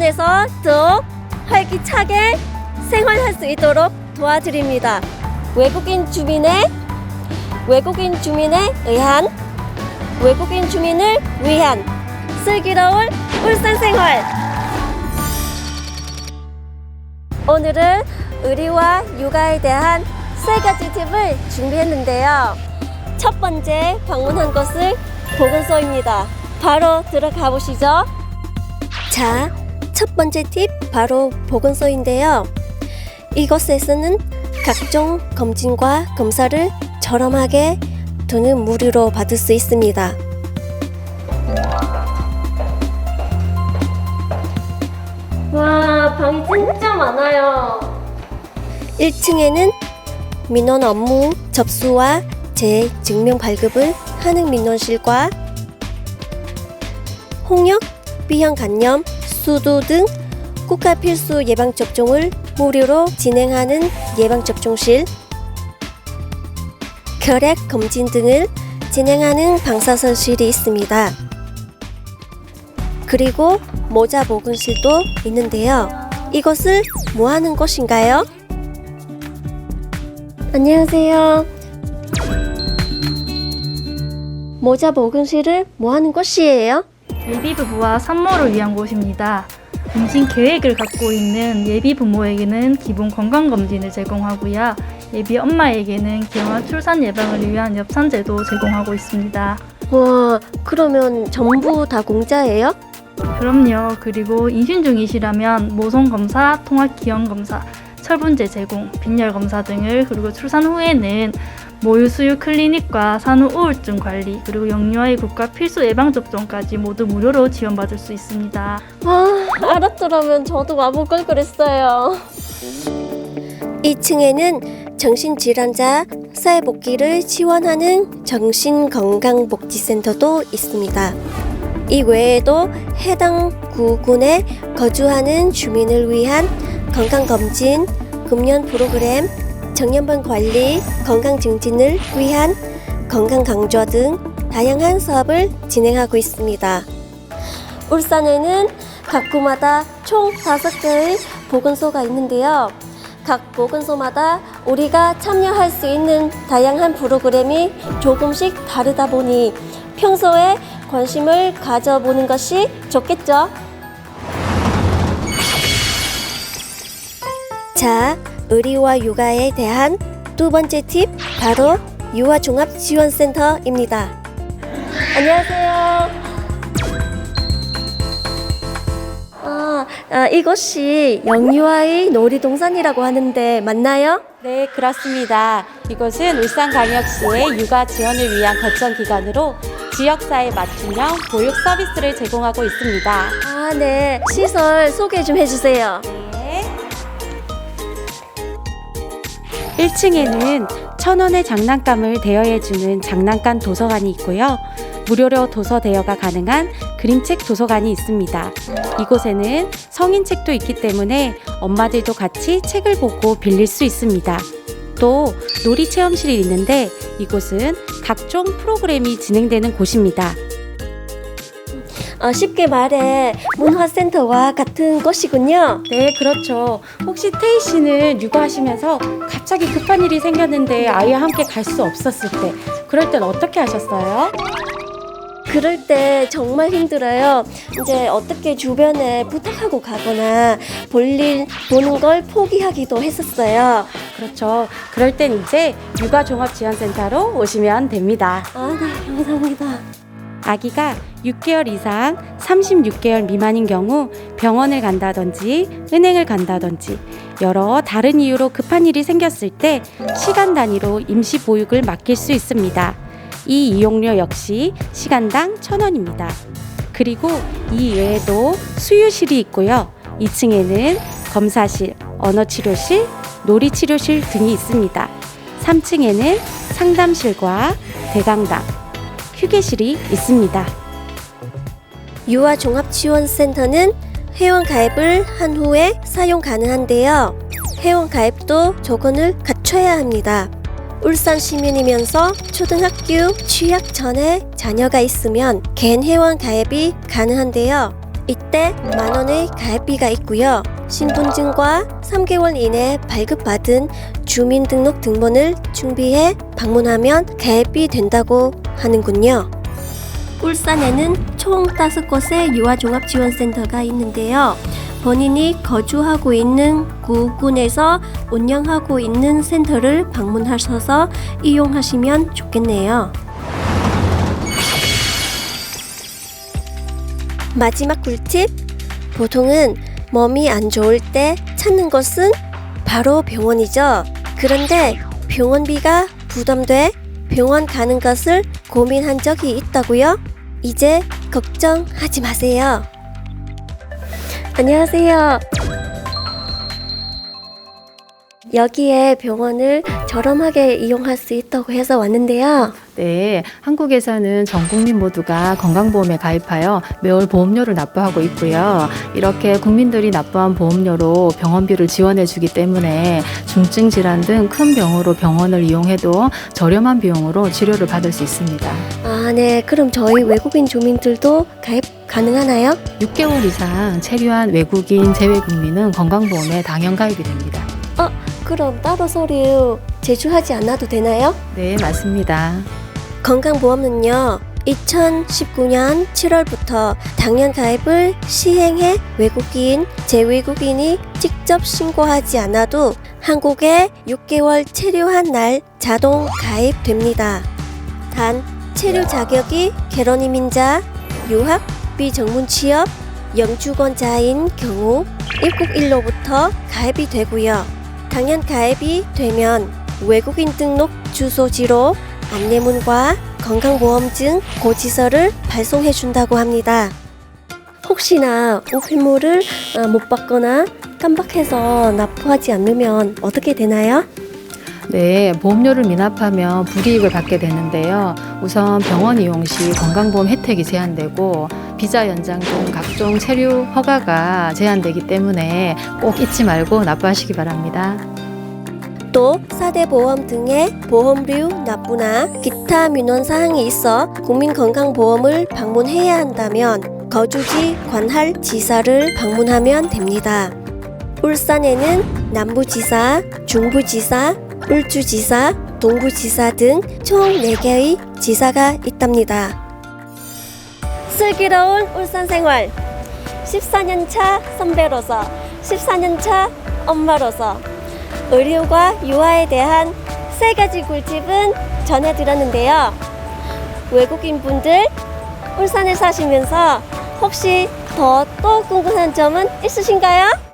울산에서 더 활기차게 생활할 수 있도록 도와드립니다. 외국인 주민의 외국인 주민에 의한 외국인 주민을 위한 슬기로운 울산 생활. 오늘은 의리와 육아에 대한 세 가지 팁을 준비했는데요. 첫 번째 방문한 곳은 보건소입니다. 바로 들어가 보시죠. 자, 첫 번째 팁 바로 보건소인데요. 이곳에서는 각종 검진과 검사를 저렴하게 또는 무료로 받을 수 있습니다. 와, 방이 진짜 많아요. 1층에는 민원 업무 접수와 재 증명 발급을 하는 민원실과 홍역, B형 간염, 수두 등 국가 필수 예방 접종을 무료로 진행하는 예방 접종실, 혈액 검진 등을 진행하는 방사선실이 있습니다. 그리고 모자 보건실도 있는데요. 이것을 뭐 하는 곳인가요? 안녕하세요. 모자 보건실을 뭐 하는 곳이에요? 예비 부부와 산모를 위한 곳입니다. 임신 계획을 갖고 있는 예비 부모에게는 기본 건강 검진을 제공하고요. 예비 엄마에게는 경화 출산 예방을 위한 엽산제도 제공하고 있습니다. 와, 그러면 전부 다 공짜예요? 그럼요. 그리고 임신 중이시라면 모성 검사, 통합 기형 검사, 철분제 제공, 빈혈 검사 등을 그리고 출산 후에는 모유 수유 클리닉과 산후 우울증 관리 그리고 영유아의 국가 필수 예방 접종까지 모두 무료로 지원받을 수 있습니다. 와, 알았더라면 저도 와볼 걸 그랬어요. 2층에는 정신질환자 사회복귀를 지원하는 정신건강복지센터도 있습니다. 이 외에도 해당 구군에 거주하는 주민을 위한 건강검진, 금연 프로그램, 정년반 관리, 건강 증진을 위한 건강 강좌 등 다양한 사업을 진행하고 있습니다. 울산에는 각 구마다 총 다섯 개의 보건소가 있는데요. 각 보건소마다 우리가 참여할 수 있는 다양한 프로그램이 조금씩 다르다 보니 평소에 관심을 가져보는 것이 좋겠죠. 자, 의리와 육아에 대한 두 번째 팁 바로 유아종합지원센터입니다. 안녕하세요. 아, 아, 이곳이 영유아의 놀이동산이라고 하는데 맞나요? 네, 그렇습니다. 이곳은 울산광역시의 육아 지원을 위한 거점 기관으로 지역사회 맞춤형 보육 서비스를 제공하고 있습니다. 아, 네. 시설 소개 좀 해주세요. 1층에는 천 원의 장난감을 대여해주는 장난감 도서관이 있고요. 무료로 도서 대여가 가능한 그림책 도서관이 있습니다. 이곳에는 성인책도 있기 때문에 엄마들도 같이 책을 보고 빌릴 수 있습니다. 또 놀이 체험실이 있는데 이곳은 각종 프로그램이 진행되는 곳입니다. 어, 쉽게 말해 문화센터와 같은 곳이군요. 네, 그렇죠. 혹시 태희 씨는 육아하시면서 갑자기 급한 일이 생겼는데 아이와 함께 갈 수 없었을 때 그럴 땐 어떻게 하셨어요? 그럴 때 정말 힘들어요. 이제 어떻게 주변에 부탁하고 가거나 볼일 보는 걸 포기하기도 했었어요. 그렇죠. 그럴 땐 이제 육아종합지원센터로 오시면 됩니다. 아, 네, 감사합니다. 아기가 6개월 이상 36개월 미만인 경우 병원을 간다든지 은행을 간다든지 여러 다른 이유로 급한 일이 생겼을 때 시간 단위로 임시 보육을 맡길 수 있습니다. 이 이용료 역시 시간당 1,000원입니다. 그리고 이 외에도 수유실이 있고요. 2층에는 검사실, 언어치료실, 놀이치료실 등이 있습니다. 3층에는 상담실과 대강당, 휴게실이 있습니다. 유아 종합지원센터는 회원 가입을 한 후에 사용 가능한데요. 회원 가입도 조건을 갖춰야 합니다. 울산 시민이면서 초등학교 취학 전에 자녀가 있으면 갠 회원 가입이 가능한데요. 이때 만 원의 가입비가 있고요. 신분증과 3개월 이내 발급받은 주민등록 등본을 준비해 방문하면 가입비 된다고 하는군요. 울산에는 총 5곳의 유아종합지원센터가 있는데요. 본인이 거주하고 있는 구군에서 운영하고 있는 센터를 방문하셔서 이용하시면 좋겠네요. 마지막 꿀팁. 보통은 몸이 안 좋을 때 찾는 것은 바로 병원이죠. 그런데 병원비가 부담돼 병원 가는 것을 고민한 적이 있다고요? 이제 걱정하지 마세요. 안녕하세요. 여기에 병원을 저렴하게 이용할 수 있다고 해서 왔는데요. 네, 한국에서는 전 국민 모두가 건강보험에 가입하여 매월 보험료를 납부하고 있고요. 이렇게 국민들이 납부한 보험료로 병원비를 지원해 주기 때문에 중증 질환 등 큰 병으로 병원을 이용해도 저렴한 비용으로 치료를 받을 수 있습니다. 아, 네. 그럼 저희 외국인 주민들도 가입 가능하나요? 6개월 이상 체류한 외국인 제외 국민은 건강보험에 당연 가입이 됩니다. 그럼 따로 서류 제출하지 않아도 되나요? 네, 맞습니다. 건강보험은요. 2019년 7월부터 당연 가입을 시행해 외국인, 재외국인이 직접 신고하지 않아도 한국에 6개월 체류한 날 자동 가입됩니다. 단 체류 자격이 결혼 이민자, 유학, 비정문 취업, 영주권자인 경우 입국 일로부터 가입이 되고요. 당연 가입이 되면 외국인 등록 주소지로 안내문과 건강보험증 고지서를 발송해 준다고 합니다. 혹시나 오피모를 어, 못 받거나 깜빡해서 납부하지 않으면 어떻게 되나요? 네, 보험료를 미납하면 불이익을 받게 되는데요. 우선 병원 이용 시 건강보험 혜택이 제한되고 비자 연장 등 각종 체류 허가가 제한되기 때문에 꼭 잊지 말고 납부하시기 바랍니다. 또 4대 보험 등의 보험료 납부나 기타 민원 사항이 있어 국민건강보험을 방문해야 한다면 거주지 관할 지사를 방문하면 됩니다. 울산에는 남부지사, 중부지사, 울주지사, 동부지사 등 총 4개의 지사가 있답니다. 슬기로운 울산 생활 14년차 선배로서 14년차 엄마로서 의료과 유아에 대한 세 가지 꿀팁은 전해드렸는데요. 외국인 분들 울산에 사시면서 혹시 더 또 궁금한 점은 있으신가요?